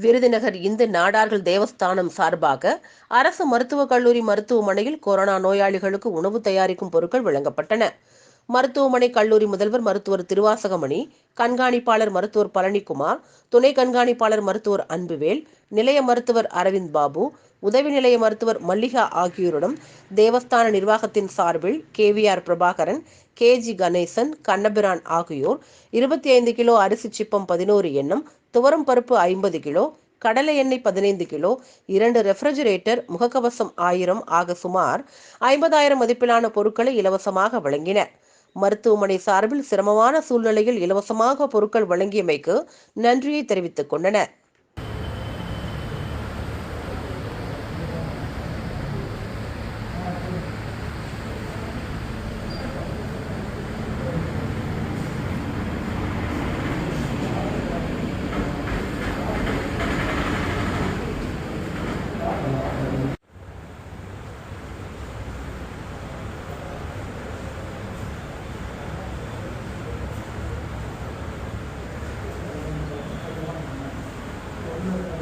விருதுநகர் இந்து நாடார்கள் தேவஸ்தானம் சார்பாக அரசு மருத்துவக் கல்லூரி மருத்துவமனையில் கொரோனா நோயாளிகளுக்கு உணவு தயாரிக்கும் பொருட்கள் வழங்கப்பட்டன. மருத்துவமனை கல்லூரி முதல்வர் மருத்துவர் திருவாசகமணி கண்காணிப்பாளர் மருத்துவர் பழனிக்குமார் துணை கண்காணிப்பாளர் மருத்துவர் அன்புவேல் நிலைய மருத்துவர் அரவிந்த் பாபு உதவி நிலைய மருத்துவர் மல்லிகா ஆகியோருடன் தேவஸ்தான நிர்வாகத்தின் சார்பில் KVR Prabhakaran K G Ganesan Kannabiran ஆகியோர் இருபத்தி ஐந்து கிலோ அரிசி சிப்பம் பதினோரு எண்ணம் துவரம் பருப்பு ஐம்பது கிலோ கடலை எண்ணெய் பதினைந்து கிலோ இரண்டு ரெஃப்ரிஜரேட்டர் முகக்கவசம் ஆயிரம் ஆக சுமார் ஐம்பதாயிரம் மதிப்பிலான பொருட்களை இலவசமாக வழங்கினர். மருத்துவமனை சார்பில் சிரமமான சூழ்நிலையில் இலவசமாக பொருட்கள் வழங்கியமைக்கு நன்றியை தெரிவித்துக் கொண்டனர். Amen.